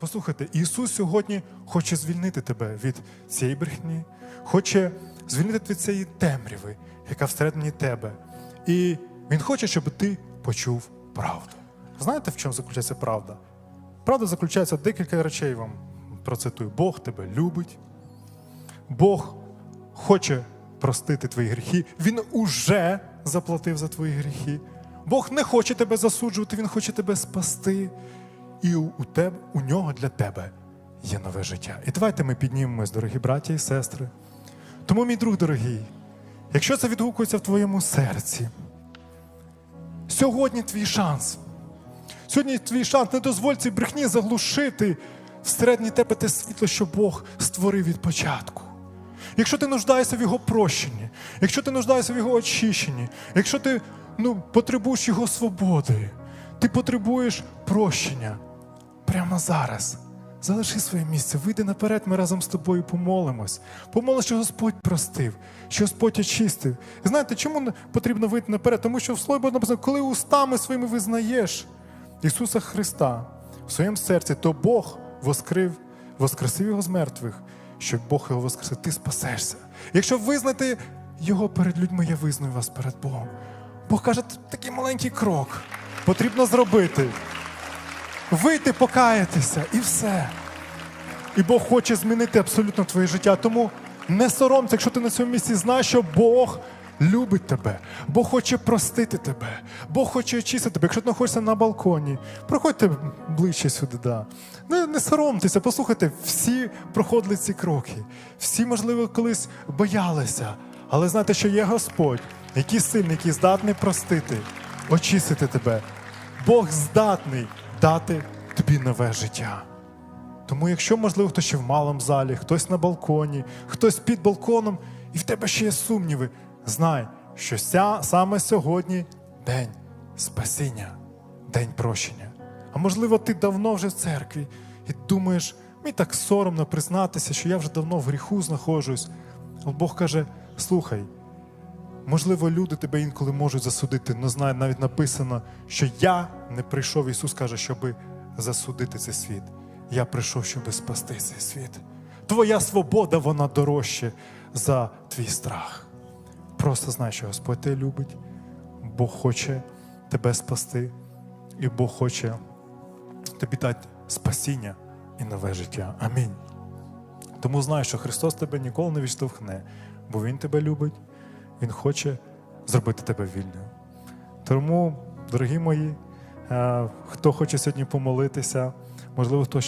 Послухайте, Ісус сьогодні хоче звільнити тебе від цієї брехні, хоче звільнити від цієї темряви, яка всередині тебе. І Він хоче, щоб ти почув правду. Знаєте, в чому заключається правда? Правда заключається декілька речей вам процитую. Бог тебе любить, Бог хоче простити твої гріхи, Він уже заплатив за твої гріхи. Бог не хоче тебе засуджувати, Він хоче тебе спасти. І у, тебе, у нього для тебе є нове життя. І давайте ми піднімемось, дорогі браті і сестри. Тому, мій друг дорогий, якщо це відгукується в твоєму серці, сьогодні твій шанс. Сьогодні твій шанс, не дозволь цій брехні заглушити всередині тебе те світло, що Бог створив від початку. Якщо ти нуждаєшся в його прощенні, якщо ти нуждаєшся в його очищенні, якщо ти ну, потребуєш його свободи, ти потребуєш прощення прямо зараз. Залиши своє місце, вийди наперед, ми разом з тобою помолимось. Помолимось, що Господь простив, що Господь очистив. І знаєте, чому потрібно вийти наперед? Тому що в Слові Божому написано, коли устами своїми визнаєш Ісуса Христа в своєму серці, то Бог воскрив, воскресив його з мертвих, щоб Бог його воскресив, ти спасешся. Якщо визнати його перед людьми, я визнаю вас перед Богом. Бог каже, такий маленький крок потрібно зробити. Вийти, покаятися і все. І Бог хоче змінити абсолютно твоє життя. Тому не соромся, якщо ти на цьому місці знаєш, що Бог любить тебе, Бог хоче простити тебе, Бог хоче очистити тебе. Якщо ти знаходишся на балконі, проходьте ближче сюди. Да. Не, не соромтеся, послухайте, всі проходили ці кроки. Всі, можливо, колись боялися. Але знайте, що є Господь, який сильний, який здатний простити, очистити тебе. Бог здатний дати тобі нове життя. Тому, якщо, можливо, хтось ще в малому залі, хтось на балконі, хтось під балконом, і в тебе ще є сумніви, знай, що ся, саме сьогодні день спасіння, день прощення. А можливо, ти давно вже в церкві і думаєш, мені так соромно признатися, що я вже давно в гріху знаходжусь. Бог каже: слухай, Можливо, люди тебе інколи можуть засудити, але знає, навіть написано, що я не прийшов, Ісус каже, щоб засудити цей світ. Я прийшов, щоб спасти цей світ. Твоя свобода, вона дорожче за твій страх. Просто знай, що Господь тебе любить, Бог хоче тебе спасти, і Бог хоче тобі дати спасіння і нове життя. Амінь. Тому знай, що Христос тебе ніколи не відштовхне, бо Він тебе любить, Він хоче зробити тебе вільним. Тому, дорогі мої, е, хто хоче сьогодні помолитися, можливо, хто